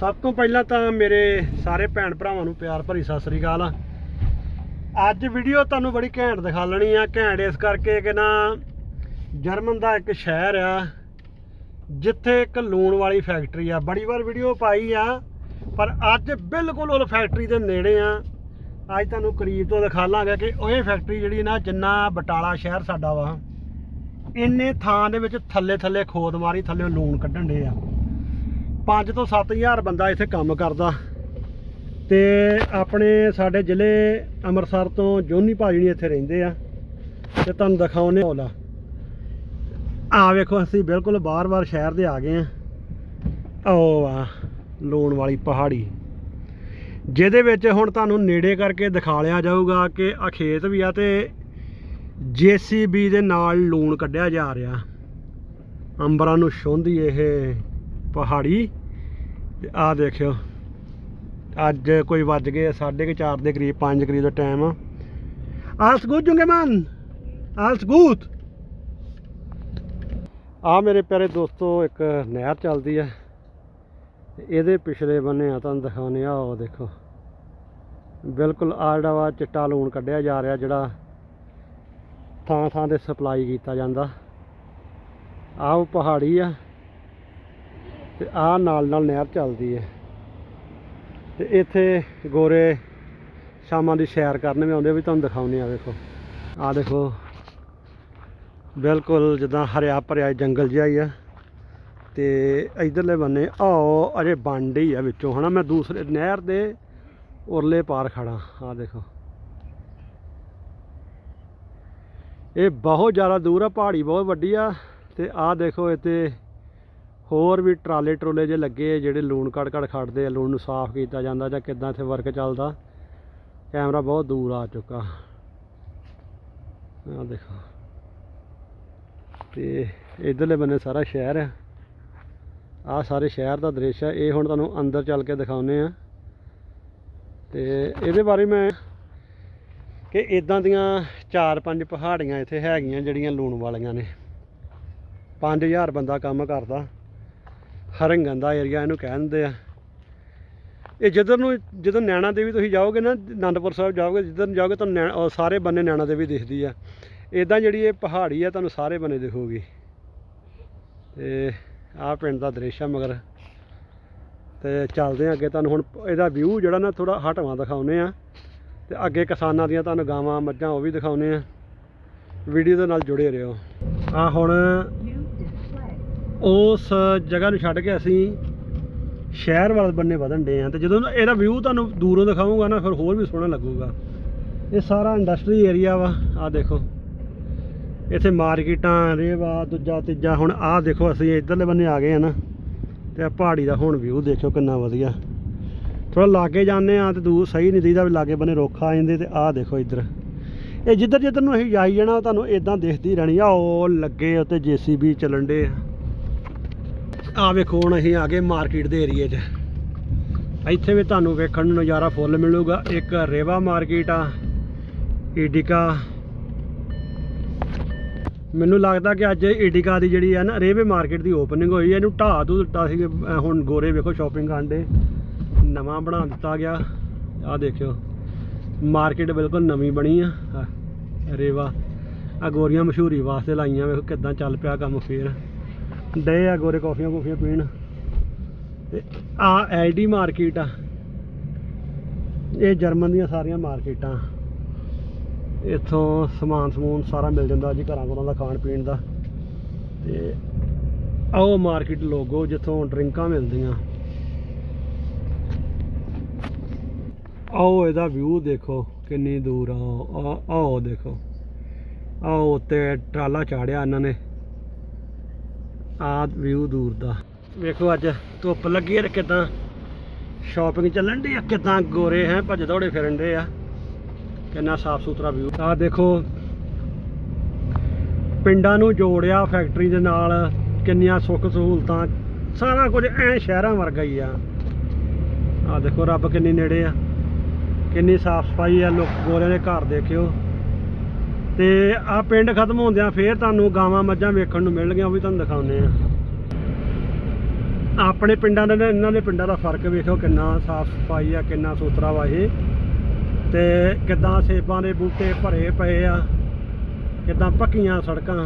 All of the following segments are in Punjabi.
ਸਭ ਤੋਂ ਪਹਿਲਾਂ ਤਾਂ ਮੇਰੇ ਸਾਰੇ ਭੈਣ ਭਰਾਵਾਂ ਨੂੰ ਪਿਆਰ ਭਰੀ ਸਤਿ ਸ੍ਰੀ ਅਕਾਲ। ਅੱਜ ਵੀਡੀਓ ਤੁਹਾਨੂੰ ਬੜੀ ਘੈਂਟ ਦਿਖਾ ਲੈਣੀ ਆ। ਘੈਂਟ ਇਸ ਕਰਕੇ ਕਿ ਨਾ ਜਰਮਨ ਦਾ ਇੱਕ ਸ਼ਹਿਰ ਆ, ਜਿੱਥੇ ਇੱਕ ਲੂਣ ਵਾਲੀ ਫੈਕਟਰੀ ਆ। ਬੜੀ ਵਾਰ ਵੀਡੀਓ ਪਾਈ ਆ, ਪਰ ਅੱਜ ਬਿਲਕੁਲ ਉਹ ਫੈਕਟਰੀ ਦੇ ਨੇੜੇ ਆ। ਅੱਜ ਤੁਹਾਨੂੰ ਕਰੀਬ ਤੋਂ ਦਿਖਾ ਲਾਂਗੇ ਕਿ ਉਹ ਇਹ ਫੈਕਟਰੀ ਜਿਹੜੀ ਨਾ ਜਿੰਨਾ ਬਟਾਲਾ ਸ਼ਹਿਰ ਸਾਡਾ ਵਾ, ਇੰਨੇ ਥਾਂ ਦੇ ਵਿੱਚ ਥੱਲੇ ਥੱਲੇ ਖੋਦ ਮਾਰੀ, ਥੱਲੇ ਲੂਣ ਕੱਢਣ ਦੇ ਆ। 5 ਤੋਂ 7000 ਬੰਦਾ ਇੱਥੇ ਕੰਮ ਕਰਦਾ। ਤੇ ਆਪਣੇ ਸਾਡੇ ਜ਼ਿਲ੍ਹੇ ਅੰਮ੍ਰਿਤਸਰ ਤੋਂ ਜੋਨੀ ਭਾਜੀ ਇੱਥੇ ਰਹਿੰਦੇ ਆ। ਤੇ ਤੁਹਾਨੂੰ ਦਿਖਾਉਨੇ ਹੋਲਾ ਆ ਵੇਖੋ, ਅਸੀਂ ਬਿਲਕੁਲ ਬਾਰ-ਬਾਰ ਸ਼ਹਿਰ ਦੇ ਆ ਗਏ ਆ। ਉਹ ਆ, ਲੂਣ ਵਾਲੀ ਪਹਾੜੀ। ਜਿਹਦੇ ਵਿੱਚ ਹੁਣ ਤੁਹਾਨੂੰ ਨੇੜੇ ਕਰਕੇ ਦਿਖਾ ਲਿਆ ਜਾਊਗਾ ਕਿ ਆ ਖੇਤ ਵੀ ਆ ਤੇ ਜੀਸੀਬੀ ਦੇ ਨਾਲ ਲੂਣ ਕੱਢਿਆ ਜਾ ਰਿਹਾ। ਅੰਬਰਾਂ ਨੂੰ ਛੋਂਦੀ ਇਹ ਪਹਾੜੀ। ਤੇ ਆ ਦੇਖਿਓ, ਅੱਜ ਕੋਈ ਵੱਜ ਗਏ 4:30 ਦੇ ਕਰੀਬ 5 ਕਰੀਬ ਦਾ ਟਾਈਮ ਆ। ਆਲਸ ਗੁੱਡ ਜੁੰਗੇ ਮਨ ਆਲਸ ਗੁੱਡ ਆ ਮੇਰੇ ਪਿਆਰੇ ਦੋਸਤੋ, ਇੱਕ ਨਹਿਰ ਚੱਲਦੀ ਹੈ ਇਹਦੇ ਪਿਛਲੇ ਬੰਨੇ ਆ ਤੁਹਾਨੂੰ ਦਿਖਾਉਂਦੇ ਆ ਉਹ ਦੇਖੋ। ਬਿਲਕੁਲ ਆ ਜਿਹੜਾ ਵਾ ਚਿੱਟਾ ਲੂਣ ਕੱਢਿਆ ਜਾ ਰਿਹਾ, ਜਿਹੜਾ ਥਾਂ ਥਾਂ ਤੇ ਸਪਲਾਈ ਕੀਤਾ ਜਾਂਦਾ। ਆਹ ਉਹ ਪਹਾੜੀ ਆ। ਤੇ ਆਹ ਨਾਲ ਨਾਲ ਨਹਿਰ ਚੱਲਦੀ ਹੈ ਤੇ ਇੱਥੇ ਗੋਰੇ ਸ਼ਾਮਾਂ ਦੀ ਸੈਰ ਕਰਨ ਵੀ ਆਉਂਦੇ ਵੀ ਤੁਹਾਨੂੰ ਦਿਖਾਉਂਦੇ ਆ, ਵੇਖੋ। ਆਹ ਦੇਖੋ, ਬਿਲਕੁਲ ਜਿੱਦਾਂ ਹਰਿਆ ਭਰਿਆ ਜੰਗਲ ਜਿਹਾ ਹੀ ਆ। ਤੇ ਇਧਰਲੇ ਬੰਨੇ, ਆਓ, ਅਜੇ ਬੰਡ ਹੀ ਆ ਵਿੱਚੋਂ, ਹਨਾ? ਮੈਂ ਦੂਸਰੇ ਨਹਿਰ ਦੇ ਉਰਲੇ ਪਾਰ ਖੜਾ ਆਹ ਦੇਖੋ। ਇਹ ਬਹੁਤ ਜ਼ਿਆਦਾ ਦੂਰ ਆ, ਪਹਾੜੀ ਬਹੁਤ ਵੱਡੀ ਆ। ਤੇ ਆਹ ਦੇਖੋ ਇੱਥੇ ਹੋਰ ਵੀ ਟਰਾਲੇ ਟਰੋਲੇ ਜੇ ਲੱਗੇ ਜਿਹੜੇ ਲੂਣ ਕੜ ਕੜ ਖੜਦੇ ਆ, ਲੂਣ ਨੂੰ ਸਾਫ਼ ਕੀਤਾ ਜਾਂਦਾ ਜਾਂ ਕਿੱਦਾਂ ਇੱਥੇ ਵਰਕ ਚੱਲਦਾ ਕੈਮਰਾ ਬਹੁਤ ਦੂਰ ਆ ਚੁੱਕਾ। ਆਹ ਦੇਖੋ। ਤੇ ਇਧਰਲੇ ਬੰਨੇ ਸਾਰਾ ਸ਼ਹਿਰ ਆ। ਆਹ ਸਾਰੇ ਸ਼ਹਿਰ ਦਾ ਦ੍ਰਿਸ਼ ਆ। ਇਹ ਹੁਣ ਤੁਹਾਨੂੰ ਅੰਦਰ ਚੱਲ ਕੇ ਦਿਖਾਉਨੇ ਆ। ਤੇ ਇਹਦੇ ਬਾਰੇ ਮੈਂ ਕਿ ਇਦਾਂ ਦੀਆਂ ਚਾਰ ਪੰਜ ਪਹਾੜੀਆਂ ਇੱਥੇ ਹੈਗੀਆਂ ਜਿਹੜੀਆਂ ਲੂਣ ਵਾਲੀਆਂ ਨੇ। 5000 ਬੰਦਾ ਕੰਮ ਕਰਦਾ। ਹਰੰਗਨ ਦਾ ਏਰੀਆ ਇਹਨੂੰ ਕਹਿੰਦੇ ਆ। ਇਹ ਜਿੱਧਰ ਨੂੰ ਜਦੋਂ ਨੈਣਾ ਦੇਵੀ ਤੁਸੀਂ ਜਾਓਗੇ ਨਾ, ਅਨੰਦਪੁਰ ਸਾਹਿਬ ਜਾਓਗੇ, ਜਿੱਧਰ ਨੂੰ ਜਾਓਗੇ ਤੁਹਾਨੂੰ ਨੈਣਾ- ਸਾਰੇ ਬੰਨੇ ਨੈਣਾ ਦੇਵੀ ਦਿਖਦੀ ਆ। ਇਦਾਂ ਜਿਹੜੀ ਇਹ ਪਹਾੜੀ ਆ, ਤੁਹਾਨੂੰ ਸਾਰੇ ਬੰਨੇ ਦਿਖੂਗੀ। ਤੇ ਆਹ ਪਿੰਡ ਦਾ ਦ੍ਰਿਸ਼ ਆ ਮਗਰ। ਤੇ ਚੱਲਦੇ ਆ ਅੱਗੇ, ਤੁਹਾਨੂੰ ਹੁਣ ਇਹਦਾ ਵਿਊ ਜਿਹੜਾ ਨਾ ਥੋੜਾ ਹਟਵਾ ਦਿਖਾਉਨੇ ਆ। ਤੇ ਅੱਗੇ ਕਿਸਾਨਾਂ ਦੀਆਂ ਤੁਹਾਨੂੰ ਗਾਵਾਂ, ਮੱਝਾਂ ਉਹ ਵੀ ਦਿਖਾਉਨੇ ਆ। ਵੀਡੀਓ ਦੇ ਨਾਲ ਜੁੜੇ ਰਹੋ। ਆ ਹੁਣ ਉਸ ਜਗ੍ਹਾ ਨੂੰ ਛੱਡ ਕੇ ਅਸੀਂ ਸ਼ਹਿਰ ਵਾਲੇ ਬੰਨੇ ਵਧਣ ਡੇ ਆ ਤੇ ਜਦੋਂ ਇਹਦਾ ਵਿਊ ਤੁਹਾਨੂੰ ਦੂਰੋਂ ਦਿਖਾਉਂਗਾ ਨਾ, ਫਿਰ ਹੋਰ ਵੀ ਸੋਹਣਾ ਲੱਗੂਗਾ। ਇਹ ਸਾਰਾ ਇੰਡਸਟਰੀ ਏਰੀਆ ਵਾ ਆ ਦੇਖੋ। ਇੱਥੇ ਮਾਰਕੀਟਾਂ, ਰੇਵਾ, ਦੂਜਾ, ਤੀਜਾ, ਹੁਣ ਆਹ ਦੇਖੋ ਅਸੀਂ ਇਧਰਲੇ ਬੰਨੇ ਆ ਗਏ ਆ ਨਾ, ਤੇ ਆ ਪਹਾੜੀ ਦਾ ਹੁਣ ਵਿਊ ਦੇਖੋ ਕਿੰਨਾ ਵਧੀਆ। ਥੋੜਾ ਲਾਗੇ ਜਾਂਦੇ ਆ ਤੇ ਦੂਰ ਸਹੀ ਨਹੀਂ ਦੀਦਾ ਵੀ ਲਾਗੇ ਬੰਨੇ ਰੁੱਖ ਆ ਜਾਂਦੇ ਤੇ ਆਹ ਦੇਖੋ ਇੱਧਰ। ਇਹ ਜਿੱਧਰ ਜਿੱਧਰ ਨੂੰ ਅਸੀਂ ਜਾਈ ਜਾਣਾ ਤੁਹਾਨੂੰ ਇਦਾਂ ਦੇਖਦੀ ਰਹਿਣੀ ਆ, ਉਹ ਲੱਗੇ ਉੱਤੇ ਜੀਸੀਬੀ ਚੱਲਣ ਡੇ ਆ। ਆ ਵੇਖੋ, ਹੁਣ ਅਸੀਂ ਆ ਗਏ ਮਾਰਕੀਟ ਦੇ ਏਰੀਏ 'ਚ। ਇੱਥੇ ਵੀ ਤੁਹਾਨੂੰ ਵੇਖਣ ਨੂੰ ਨਜ਼ਾਰਾ ਫੁੱਲ ਮਿਲੂਗਾ। ਇੱਕ ਰੇਵਾ ਮਾਰਕੀਟ ਆ ਈਡਿਕਾ ਮੈਨੂੰ ਲੱਗਦਾ ਕਿ ਅੱਜ ਈਡਿਕਾ ਦੀ ਜਿਹੜੀ ਆ ਨਾ ਰੇਵੇ ਮਾਰਕੀਟ ਦੀ ਓਪਨਿੰਗ ਹੋਈ ਹੈ ਇਹਨੂੰ ਢਾਹ ਧੂ ਦਿੱਤਾ ਸੀ ਹੁਣ ਗੋਰੇ ਵੇਖੋ ਸ਼ਾਪਿੰਗ ਕਰਨ ਨਵਾਂ ਬਣਾ ਦਿੱਤਾ ਗਿਆ। ਆ ਦੇਖਿਓ ਮਾਰਕੀਟ ਬਿਲਕੁਲ ਨਵੀਂ ਬਣੀ ਆ। ਰੇਵਾ। ਆ ਗੋਰੀਆਂ ਮਸ਼ਹੂਰੀ ਵਾਸਤੇ ਲਾਈਆਂ। ਵੇਖੋ ਕਿੱਦਾਂ ਚੱਲ ਪਿਆ ਕੰਮ ਫੇਰ। ਡੇ ਆ ਗੋਰੇ ਕਾਫੀਆਂ ਕੂਫੀਆਂ ਪੀਣ। ਤੇ ਆ ਐਲਡੀ ਮਾਰਕੀਟ ਆ। ਇਹ ਜਰਮਨ ਦੀਆਂ ਸਾਰੀਆਂ ਮਾਰਕੀਟਾਂ। ਇੱਥੋਂ ਸਮਾਨ ਸਮੂਨ ਸਾਰਾ ਮਿਲ ਜਾਂਦਾ ਜੀ ਘਰਾਂ ਘਰਾਂ ਦਾ ਖਾਣ ਪੀਣ ਦਾ। ਤੇ ਆਓ ਮਾਰਕੀਟ ਲੋਗੋ ਜਿੱਥੋਂ ਡਰਿੰਕਾਂ ਮਿਲਦੀਆਂ। ਆਓ ਇਹਦਾ ਵਿਊ ਦੇਖੋ ਕਿੰਨੀ ਦੂਰ ਆ। ਆਓ ਦੇਖੋ। ਆਓ ਉੱਤੇ ਟਰਾਲਾ ਚਾੜਿਆ ਇਹਨਾਂ ਨੇ। ਆਹ ਵਿਊ ਦੂਰ ਦਾ। ਵੇਖੋ ਅੱਜ ਧੁੱਪ ਲੱਗੀ ਹੈ ਤੇ ਕਿਦਾਂ ਸ਼ਾਪਿੰਗ ਚੱਲਣ ਦੀ ਆ, ਕਿਦਾਂ ਗੋਰੇ ਹੈ, ਭੱਜ ਦੌੜੇ ਫਿਰਨ ਦੇ ਆ। ਕਿੰਨਾ ਸਾਫ਼ ਸੁਥਰਾ ਵਿਊ। ਆ ਦੇਖੋ, ਪਿੰਡਾਂ ਨੂੰ ਜੋੜਿਆ ਫੈਕਟਰੀ ਦੇ ਨਾਲ ਕਿੰਨੀਆਂ ਸੁੱਖ ਸਹੂਲਤਾਂ, ਸਾਰਾ ਕੁਝ ਐ ਸ਼ਹਿਰਾਂ ਵਰਗਾ ਹੀ ਆ। ਆਹ ਦੇਖੋ, ਰੱਬ ਕਿੰਨੀ ਨੇੜੇ ਆ, ਕਿੰਨੀ ਸਾਫ਼ ਸਫ਼ਾਈ ਆ, ਲੋਕ ਗੋਰਿਆਂ ਦੇ ਘਰ ਦੇਖਿਓ। ਤੇ ਆ ਪਿੰਡ ਖਤਮ ਹੁੰਦਿਆਂ ਫੇਰ ਤੁਹਾਨੂੰ ਗਾਵਾਂ ਮੱਝਾਂ ਵੇਖਣ ਨੂੰ ਮਿਲਣਗੀਆਂ, ਉਹ ਵੀ ਤੁਹਾਨੂੰ ਦਿਖਾਉਂਦੇ ਆ ਆਪਣੇ ਪਿੰਡਾਂ ਦੇ ਇਹਨਾਂ ਦੇ ਪਿੰਡਾਂ ਦਾ ਫ਼ਰਕ ਵੇਖੋ ਕਿੰਨਾ ਸਾਫ਼ ਸਫ਼ਾਈ ਆ, ਕਿੰਨਾ ਸੁਥਰਾ ਵਾ ਇਹ। ਤੇ ਕਿੱਦਾਂ ਸੇਬਾਂ ਦੇ ਬੂਟੇ ਭਰੇ ਪਏ ਆ, ਕਿੱਦਾਂ ਪੱਕੀਆਂ ਸੜਕਾਂ।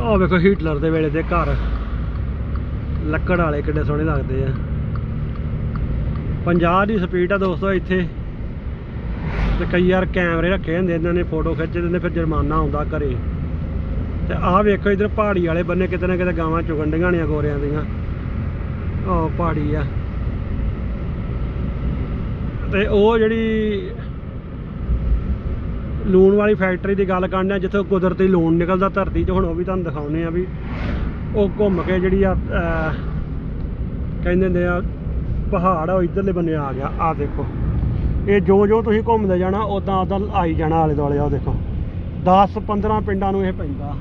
ਆਹ ਵੇਖੋ ਹੀਟਲਰ ਦੇ ਵੇਲੇ ਦੇ ਘਰ। ਲੱਕੜ ਵਾਲੇ ਕਿੱਡੇ ਸੋਹਣੇ ਲੱਗਦੇ ਆ। 50 ਦੀ ਸਪੀਡ ਆ ਦੋਸਤੋ ਇੱਥੇ। ਤੇ ਕਈ ਯਾਰ ਕੈਮਰੇ ਰੱਖੇ ਹੁੰਦੇ ਇਹਨਾਂ ਨੇ ਫੋਟੋ ਖਿੱਚ ਦਿੰਦੇ ਫਿਰ ਜੁਰਮਾਨਾ ਆਉਂਦਾ ਘਰੇ। ਤੇ ਆਹ ਵੇਖੋ ਇਧਰ ਪਹਾੜੀ ਵਾਲੇ ਬੰਨੇ ਕਿਤੇ ਨਾ ਕਿਤੇ ਗਾਵਾਂ ਚੁਗਣ ਡੀਆਂ ਨੇ ਗੋਰਿਆਂ ਦੀਆਂ। ਉਹ ਪਹਾੜੀ ਆ। ਤੇ ਉਹ ਜਿਹੜੀ ਲੂਣ ਵਾਲੀ ਫੈਕਟਰੀ ਦੀ ਗੱਲ ਕਰਨੇ ਆ ਜਿੱਥੋਂ ਕੁਦਰਤੀ ਲੂਣ ਨਿਕਲਦਾ ਧਰਤੀ 'ਚ, ਹੁਣ ਉਹ ਵੀ ਤੁਹਾਨੂੰ ਦਿਖਾਉਨੇ ਆ ਵੀ ਉਹ ਘੁੰਮ ਕੇ ਜਿਹੜੀ ਆ ਕਹਿੰਦੇ ਹੁੰਦੇ ਆ, ਪਹਾੜ ਆ, ਉਹ ਇਧਰਲੇ ਬੰਨੇ ਆ ਗਿਆ। ਆ ਦੇਖੋ। ਇਹ ਜੋ ਜੋ ਤੁਸੀਂ ਘੁੰਮਦੇ ਜਾਣਾ ਉਦਾਂ ਉਦਾਂ ਆਈ ਜਾਣਾ ਆਲੇ ਦੁਆਲੇ ਆ ਦੇਖੋ। 10 15 ਪਿੰਡਾਂ ਨੂੰ ਇਹ ਪੈਂਦਾ।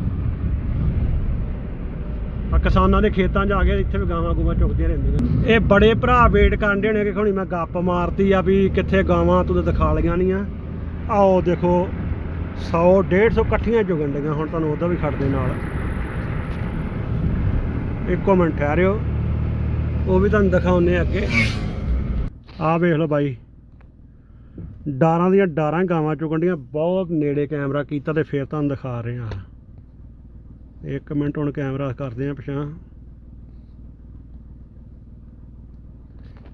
ਆ ਕਿਸਾਨਾਂ ਦੇ ਖੇਤਾਂ 'ਚ ਆ ਕੇ ਇੱਥੇ ਵੀ ਗਾਵਾਂ ਗੂਵਾਂ ਚੁਗਦੀਆਂ ਰਹਿੰਦੀਆਂ। ਇਹ ਬੜੇ ਭਰਾ ਵੇਟ ਕਰਦੇ ਹੋਣੇ ਕਿ ਖੋਣੀ ਮੈਂ ਗੱਪ ਮਾਰਤੀ ਆ ਵੀ ਕਿੱਥੇ ਗਾਵਾਂ ਤੂੰ ਤਾਂ ਦਿਖਾ ਲਈਆਂ ਨਹੀਂ ਆ ਆਓ ਦੇਖੋ 100 150 ਇਕੱਠੀਆਂ ਚੁਗਣ ਡੀਆਂ ਹੁਣ ਤੁਹਾਨੂੰ ਉਹਦਾ ਵੀ ਖੜਦੇ ਨਾਲ। ਇੱਕੋ ਮਿੰਟ ਠਹਿਰਿਓ, ਉਹ ਵੀ ਤੁਹਾਨੂੰ ਦਿਖਾਉਨੇ ਅੱਗੇ। ਆ ਵੇਖ ਲਓ ਬਾਈ। ਡਾਰਾਂ ਦੀਆਂ ਡਾਰਾਂ ਗਾਵਾਂ ਚੁਗਣ ਡੀਆਂ ਬਹੁਤ ਨੇੜੇ ਕੈਮਰਾ ਕੀਤਾ ਤੇ ਫੇਰ ਤੁਹਾਨੂੰ ਦਿਖਾ ਰਹੇ ਹਾਂ। ਇੱਕ ਮਿੰਟ ਹੁਣ ਕੈਮਰਾ ਕਰਦੇ ਹਾਂ ਪਛਾਂ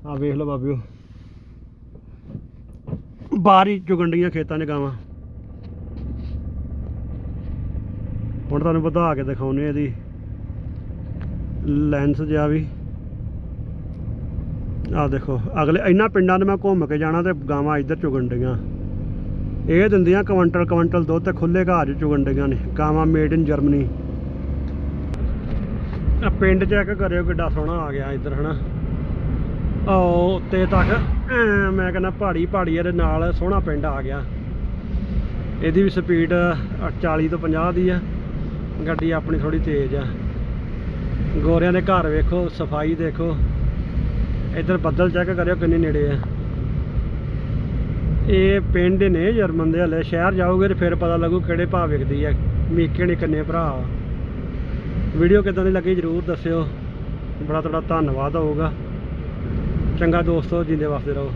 ਆ ਵੇਖ ਲਓ ਬਾਬਿਓ। ਬਾਰੀ ਚੁਗਣ ਡੀਆਂ ਖੇਤਾਂ 'ਚ ਗਾਵਾਂ। ਹੁਣ ਤੁਹਾਨੂੰ ਵਧਾ ਕੇ ਦਿਖਾਉਨੇ ਇਹਦੀ ਲੈਂਸ ਜਿਹਾ ਵੀ। ਆ ਦੇਖੋ, ਅਗਲੇ ਇਹਨਾਂ ਪਿੰਡਾਂ ਦੇ ਮੈਂ ਘੁੰਮ ਕੇ ਜਾਣਾ ਤੇ ਗਾਵਾਂ ਇੱਧਰ ਚੁਗਣ ਡੀਆਂ ਇਹ ਦਿੰਦੀਆਂ ਕੁਇੰਟਲ ਕੁਇੰਟਲ ਦੁੱਧ ਤੇ ਖੁੱਲੇ ਘਾਹ 'ਚ ਚੁਗਣ ਡੀਆਂ ਨੇ। ਗਾਵਾਂ ਮੇਡ ਇਨ ਜਰਮਨੀ ਆ ਪਿੰਡ ਚੈੱਕ ਕਰਿਓ ਕਿੱਡਾ ਸੋਹਣਾ ਆ ਗਿਆ ਇੱਧਰ, ਹਨਾ? ਉਹ ਉੱਤੇ ਤੱਕ ਮੈਂ ਕਹਿੰਦਾ ਪਹਾੜੀ ਪਹਾੜੀ ਦੇ ਨਾਲ ਸੋਹਣਾ ਪਿੰਡ ਆ ਗਿਆ। ਇਹਦੀ ਵੀ ਸਪੀਡ 40 ਤੋਂ 50 ਦੀ ਆ। ਗੱਡੀ ਆਪਣੀ ਥੋੜੀ ਤੇਜ਼ ਆ। ਗੋਰਿਆਂ ਦੇ ਘਰ ਵੇਖੋ, ਸਫ਼ਾਈ ਦੇਖੋ। ਇੱਧਰ ਬੱਦਲ ਚੈੱਕ ਕਰਿਓ ਕਿੰਨੇ ਨੇੜੇ ਆ। ਇਹ ਪਿੰਡ ਨੇ ਜਰਮਨ ਦੇ ਹਲੇ, ਸ਼ਹਿਰ ਜਾਓਗੇ ਤੇ ਫਿਰ ਪਤਾ ਲੱਗੂ ਕਿਹੜੇ ਭਾਅ ਵਿਕਦੀ ਆ, ਮੀਕੇ ਨੇ ਕਿੰਨੇ ਭਰਾ ਵੀਡੀਓ ਕਿਦਾਂ ਦੀ ਲੱਗੀ ਜਰੂਰ ਦੱਸਿਓ। ਬੜਾ ਤੁਹਾਡਾ ਧੰਨਵਾਦ ਹੋਊਗਾ। ਚੰਗਾ ਦੋਸਤੋ, ਜਿੰਦੇ ਵਾਸਤੇ ਰਹੋ।